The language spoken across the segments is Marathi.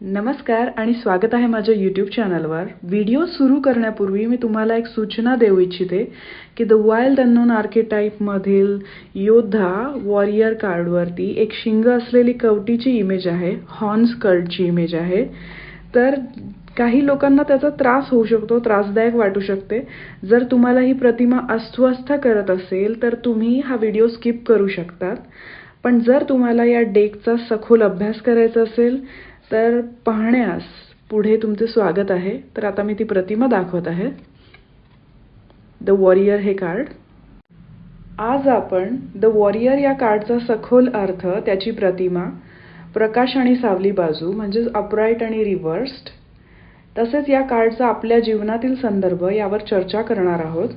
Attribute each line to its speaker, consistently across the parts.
Speaker 1: नमस्कार आणि स्वागत आहे माझ्या यूट्यूब चॅनलवर व्हिडिओ सुरू करण्यापूर्वी मी तुम्हाला एक सूचना देऊ इच्छिते की द वाईल्ड अननोन आर्किटाईपमधील योद्धा वॉरियर कार्डवरती एक शिंग असलेली कवटीची इमेज आहे हॉर्न्स कर्डची इमेज आहे. तर काही लोकांना त्याचा त्रास होऊ शकतो त्रासदायक वाटू शकते. जर तुम्हाला ही प्रतिमा अस्वस्थ करत असेल तर तुम्ही हा व्हिडिओ स्किप करू शकतात. पण जर तुम्हाला या डेकचा सखोल अभ्यास करायचा असेल तर पाहण्यास पुढे तुमचे स्वागत आहे. तर आता मी ती प्रतिमा दाखवत आहे. द वॉरियर हे कार्ड आज आपण द वॉरियर या कार्डचा सखोल अर्थ त्याची प्रतिमा प्रकाश आणि सावली बाजू म्हणजेच अपराईट आणि रिव्हर्स्ड तसेच या कार्डचा आपल्या जीवनातील संदर्भ यावर चर्चा करणार आहोत.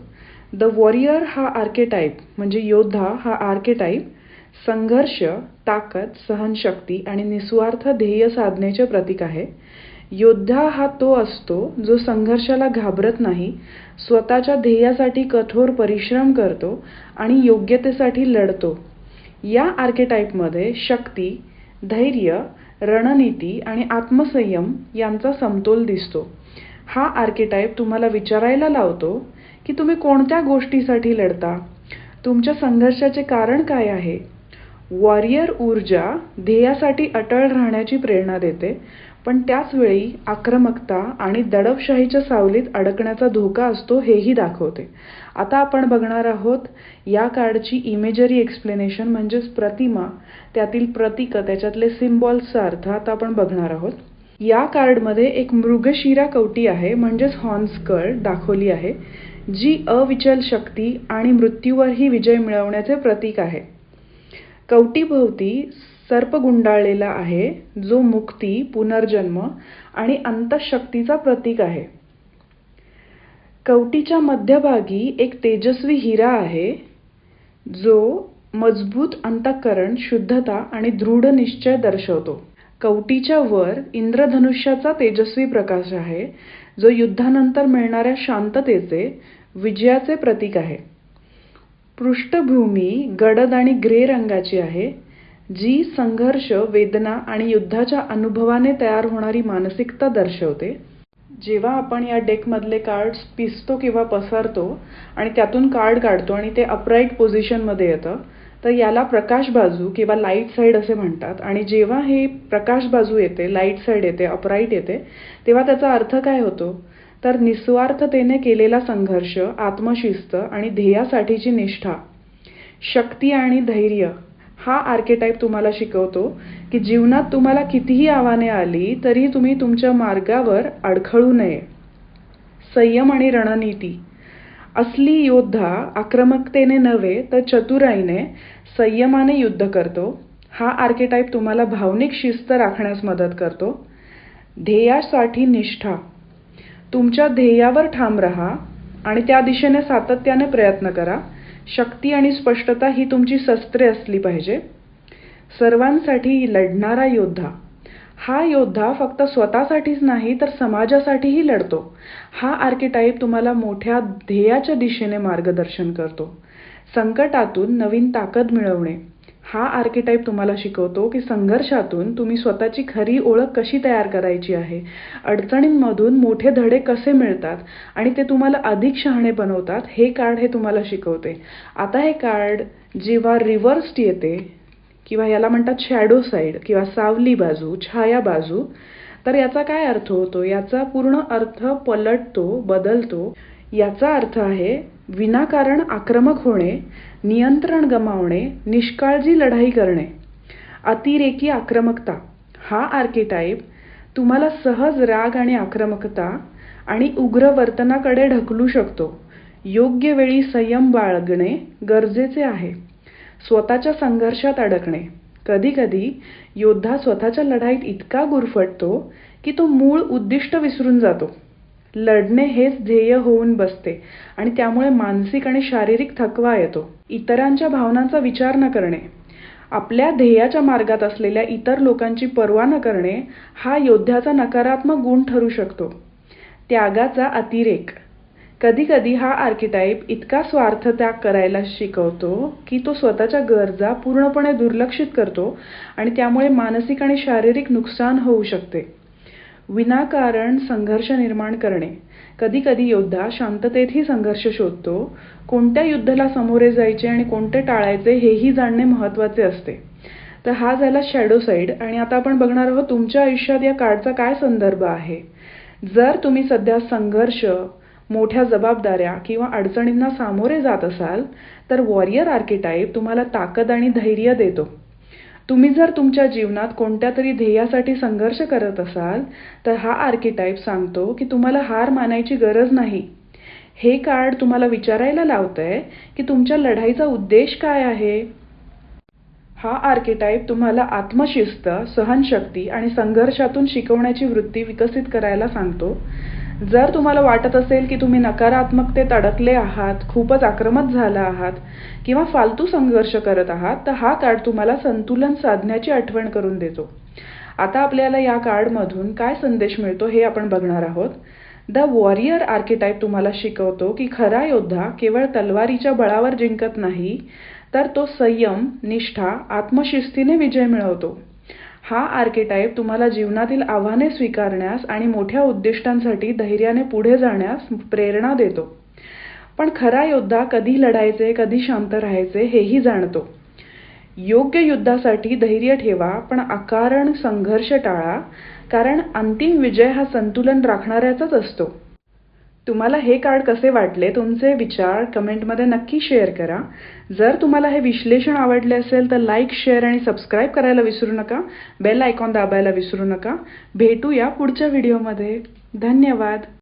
Speaker 1: द वॉरियर हा आर्केटाईप म्हणजे योद्धा हा आर्केटाईप संघर्ष ताकद सहनशक्ती आणि निस्वार्थ ध्येय साधनेचे प्रतीक आहे. योद्धा हा तो असतो जो संघर्षाला घाबरत नाही स्वतःच्या ध्येयासाठी कठोर परिश्रम करतो आणि योग्यतेसाठी लढतो. या आर्केटाईपमध्ये शक्ती धैर्य रणनीती आणि आत्मसंयम यांचा समतोल दिसतो. हा आर्केटाईप तुम्हाला विचारायला लावतो की तुम्ही कोणत्या गोष्टीसाठी लढता? तुमच्या संघर्षाचे कारण काय आहे? वॉरियर ऊर्जा ध्येयासाठी अटळ राहण्याची प्रेरणा देते पण त्याच वेळी आक्रमकता आणि दडपशाहीच्या सावलीत अडकण्याचा धोका असतो हेही दाखवते. आता आपण बघणार आहोत या कार्डची इमेजरी एक्सप्लेनेशन म्हणजेच प्रतिमा त्यातील प्रतीक त्याच्यातले सिम्बॉल्सचा अर्थ आता आपण बघणार आहोत. या कार्डमध्ये एक मृगशिरा कवटी आहे म्हणजेच हॉर्न्सकळ दाखवली आहे जी अविचल शक्ती आणि मृत्यूवरही विजय मिळवण्याचे प्रतीक आहे. कवटीभोवती सर्प गुंडाळलेला आहे जो मुक्ती पुनर्जन्म आणि अंतशक्तीचा प्रतीक आहे. कवटीच्या मध्यभागी एक तेजस्वी हिरा आहे जो मजबूत अंतःकरण शुद्धता आणि दृढ निश्चय दर्शवतो. कवटीच्या वर इंद्रधनुष्याचा तेजस्वी प्रकाश आहे जो युद्धानंतर मिळणाऱ्या शांततेचे विजयाचे प्रतीक आहे. पृष्ठभूमी गडद आणि ग्रे रंगाची आहे जी संघर्ष वेदना आणि युद्धाच्या अनुभवाने तयार होणारी मानसिकता दर्शवते. जेव्हा आपण या डेकमधले कार्ड्स पिसतो किंवा पसरतो आणि त्यातून कार्ड काढतो आणि ते अपराईट पोझिशनमध्ये येतं तर याला प्रकाश बाजू किंवा लाइट साईड असे म्हणतात. आणि जेव्हा हे प्रकाश बाजू येते लाइट साईड येते अपराईट येते तेव्हा त्याचा अर्थ काय होतो? तर निस्वार्थतेने केलेला संघर्ष आत्मशिस्त आणि ध्येयासाठीची निष्ठा शक्ती आणि धैर्य हा आर्केटाईप तुम्हाला शिकवतो की जीवनात तुम्हाला कितीही आव्हाने आली तरी तुम्ही तुमच्या मार्गावर अडखळू नये. संयम आणि रणनीती. असली योद्धा आक्रमकतेने नव्हे तर चतुराईने संयमाने युद्ध करतो. हा आर्केटाईप तुम्हाला भावनिक शिस्त राखण्यास मदत करतो. ध्येयासाठी निष्ठा. तुमच्या ध्येयावर ठाम राहा आणि त्या दिशेने सातत्याने प्रयत्न करा. शक्ती आणि स्पष्टता ही तुमची शस्त्रे असली पाहिजे. सर्वांसाठी लढणारा योद्धा. हा योद्धा फक्त स्वतःसाठीच नाही तर समाजासाठीही लढतो. हा आर्किटाईप तुम्हाला मोठ्या ध्येयाच्या दिशेने मार्गदर्शन करतो. संकटातून नवीन ताकद मिळवणे. हा आर्किटाईप तुम्हाला शिकवतो की संघर्षातून तुम्ही स्वतःची खरी ओळख कशी तयार करायची आहे? अडचणींमधून मोठे धडे कसे मिळतात आणि ते तुम्हाला अधिक शहाणे बनवतात हे कार्ड हे तुम्हाला शिकवते. आता हे कार्ड जेव्हा रिव्हर्स्ड येते किंवा याला म्हणतात शॅडो साईड किंवा सावली बाजू छाया बाजू तर याचा काय अर्थ होतो? याचा पूर्ण अर्थ पलटतो बदलतो. याचा अर्थ आहे विनाकारण आक्रमक होणे नियंत्रण गमावणे निष्काळजी लढाई करणे. अतिरेकी आक्रमकता हा आर्किटाईप तुम्हाला सहज राग आणि आक्रमकता आणि उग्र वर्तनाकडे ढकलू शकतो. योग्य वेळी संयम बाळगणे गरजेचे आहे. स्वतःच्या संघर्षात अडकणे. कधीकधी योद्धा स्वतःच्या लढाईत इतका गुरफटतो की तो मूळ उद्दिष्ट विसरून जातो. लढणे हेच ध्येय होऊन बसते आणि त्यामुळे मानसिक आणि शारीरिक थकवा येतो. इतरांच्या भावनांचा विचार न करणे. आपल्या ध्येयाच्या मार्गात असलेल्या इतर लोकांची पर्वा न करणे हा योद्ध्याचा नकारात्मक गुण ठरू शकतो. त्यागाचा अतिरेक. कधीकधी हा आर्किटाईप इतका स्वार्थ त्याग करायला शिकवतो की तो स्वतःच्या गरजा पूर्णपणे दुर्लक्षित करतो आणि त्यामुळे मानसिक आणि शारीरिक नुकसान होऊ शकते. विनाकारण संघर्ष निर्माण करणे. कधी कधी योद्धा शांततेतही संघर्ष शोधतो. कोणत्या युद्धाला सामोरे जायचे आणि कोणते टाळायचे हेही जाणणे महत्त्वाचे असते. तर हा झाला शॅडो साईड आणि आता आपण बघणार आहोत तुमच्या आयुष्यात या कार्डचा काय संदर्भ आहे. जर तुम्ही सध्या संघर्ष मोठ्या जबाबदाऱ्या किंवा अडचणींना सामोरे जात असाल तर वॉरियर आर्किटाईप तुम्हाला ताकद आणि धैर्य देतो. तुम्ही जर तुमच्या जीवनात कोणत्या तरी ध्येयासाठी संघर्ष करत असाल तर हा आर्किटाईप सांगतो की तुम्हाला हार मानायची गरज नाही. हे कार्ड तुम्हाला विचारायला लावतंय की तुमच्या लढाईचा उद्देश काय आहे? हा आर्किटाईप तुम्हाला आत्मशिस्त सहनशक्ती आणि संघर्षातून शिकवण्याची वृत्ती विकसित करायला सांगतो. जर तुम्हाला वाटत असेल की तुम्ही नकारात्मकतेत अडकले आहात खूपच आक्रमक झाला आहात किंवा फालतू संघर्ष करत आहात तर हा कार्ड तुम्हाला संतुलन साधण्याची आठवण करून देतो. आता आपल्याला या कार्डमधून काय संदेश मिळतो हे आपण बघणार आहोत. द वॉरियर आर्किटाईप तुम्हाला शिकवतो की खरा योद्धा केवळ तलवारीच्या बळावर जिंकत नाही तर तो संयम निष्ठा आत्मशिस्तीने विजय मिळवतो. हा आर्किटाईप तुम्हाला जीवनातील आव्हाने स्वीकारण्यास आणि मोठ्या उद्दिष्टांसाठी धैर्याने पुढे जाण्यास प्रेरणा देतो. पण खरा योद्धा कधी लढायचे कधी शांत राहायचे हेही जाणतो. योग्य युद्धासाठी धैर्य ठेवा पण अकारण संघर्ष टाळा कारण अंतिम विजय हा संतुलन राखणाऱ्याचाच असतो. तुम्हाला हे कार्ड कसे वाटले तुमचे विचार कमेंटमध्ये नक्की शेअर करा. जर तुम्हाला हे विश्लेषण आवडले असेल तर लाईक शेअर आणि सबस्क्राईब करायला विसरू नका. बेल आयकॉन दाबायला विसरू नका. भेटूया पुढच्या व्हिडिओमध्ये धन्यवाद.